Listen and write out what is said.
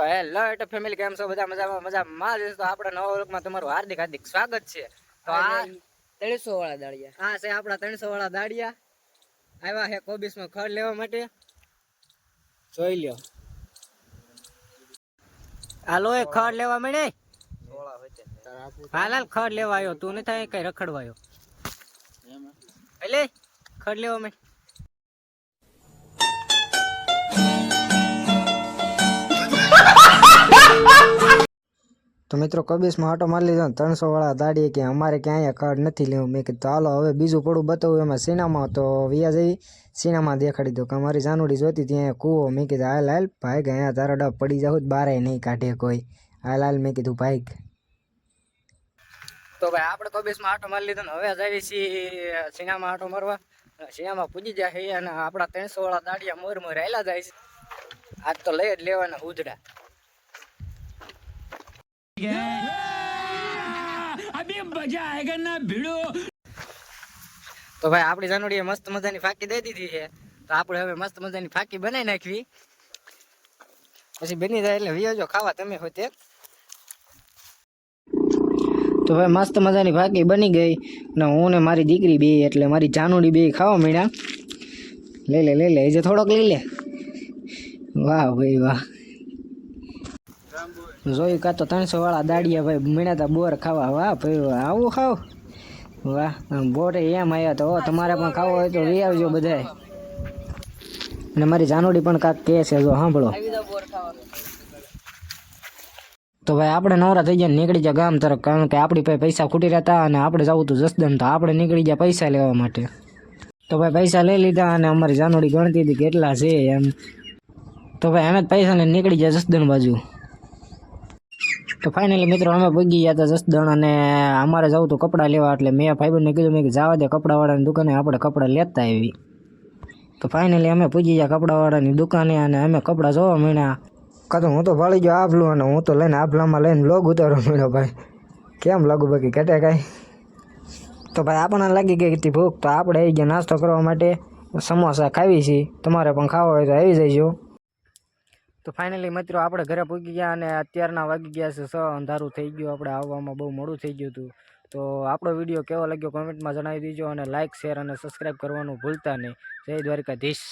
તો હેલો એટલે ફેમિલી કેમ છો? બધા મજામાં? મજામાં જ. તો આપણા નવા વર્ગમાં તમારું હાર્દિક હાર્દિક સ્વાગત છે. તો આ ત્રણસો વાળા દાડિયા. હા છે આપણા ત્રણસો વાળા દાડિયા. આવ્યા છે કોબીસમાં ખડ લેવા માટે. જોઈ લ્યો. હાલો એ ખડ લેવા મળે. હાલ ખડ લેવા આવ્યો. તું નથી થાય કઈ રખડવા આવ્યો. એટલે ખડ લેવા મળે. તો મિત્રો કબીસમાં આટો મારી લીધો ત્રણસો વાળા દાડીએ કે અમારે ક્યાંય કાર્ડ નથી લેવું. મેં કીધું ચાલો હવે બીજું પડું બતાવું. એમાં સિનેમા તો વિયા જઈ સિનેમા દેખાડી દો કે અમારી જાનુડી જોતી ત્યાં કૂવો. મેં કીધું, હાલ હાલ, ભાઈ અહીંયા તારા ડબ પડી જાવ બારે નહીં કાઢે કોઈ. હાલ હાલ, મેં કીધું, ભાઈ તો ભાઈ, આપણે કોબીસમાં આટો મારી લીધો ને હવે જઈએ છીએ સિનેમા આટો મારવા. સિનેમા પૂજી જાય છે અને આપણા ત્રણસો વાળા દાડિયા મોર મોર રહેલા જાય છે. આજ તો લઈ જ લેવાના ઉધડા. તો ભાઈ આપણી જાનુડીએ મસ્ત મજાની ફાકી દઈ દીધી છે. તો આપણે હવે મસ્ત મજાની ફાકી બનાવી નાખવી. પછી બની જાય એટલે વિયોજો ખાવા તમે હોય તે. તો ભાઈ મસ્ત મજાની ફાકી બની ગઈ ને હું ને મારી દીકરી બે એટલે મારી જાનુડી બે ખાવા મળ્યા લઈ લે લઈ લે એ જે થોડોક લઈ લે. વાહ ભાઈ વાહ. જોયું કાં તો ત્રણસો વાળા દાડિયા ભાઈ મીણા તા બોર ખાવા વાહ ભાઈ આવું ખાવ વાહ બોરે એમ આવ્યા તો તમારે પણ ખાવો હોય તો લઈ આવજો બધાય. અને મારી જાનોડી પણ કાંક કહે છે, જો સાંભળો. તો ભાઈ, આપણે નવરા થઈ ને નીકળી ગયા ગામ તરફ, કારણ કે આપણી પાસે પૈસા ખૂટી રહેતા અને આપણે જવું હતું જસદન તો આપણે નીકળી ગયા પૈસા લેવા માટે. તો ભાઈ, પૈસા લઈ લીધા અને અમારી જાનોડી ગણતી હતી કેટલા છે એમ. તો ભાઈ એમ જ પૈસા લઈને નીકળી ગયા જસદન બાજુ. તો ફાઇનલી મિત્રો અમે પગી ગયા હતા જસદણ અને અમારે જવું તો કપડાં લેવા, એટલે મેં ભાઈબંધને કીધું, મેં કે જવા દે કપડાવાળાની દુકાને, આપણે કપડાં લેતા આવી તો ફાઇનલી અમે પૂજી ગયા કપડાવાળાની દુકાને અને અમે કપડાં જોવા મળ્યા કાં હું તો ભાળી ગયો આભલું અને હું તો લઈને આભલામાં લઈને બ્લોગ ઉતારો મળ્યો ભાઈ. કેમ લાગુ બાકી? ઘટે કાંઈ? તો ભાઈ આપણને લાગી ગઈ હતી ભૂખ, તો આપણે આવી ગયા નાસ્તો કરવા માટે. સમોસા ખાવી છીએ તમારે પણ ખાવા હોય તો આવી જજો તો ફાઇનલી મિત્રો આપણે ઘરે પૂગી ગયા અને અત્યારના વાગી ગયા છે, સ અંધારું થઈ ગયું, આપણે આવવામાં બહુ મોડું થઈ ગયું હતું. તો આપણો વીડિયો કેવો લાગ્યો કોમેન્ટમાં જણાવી દીજો અને લાઇક શેર અને સબસ્ક્રાઈબ કરવાનું ભૂલતા નહીં. જય દ્વારકાધીશ.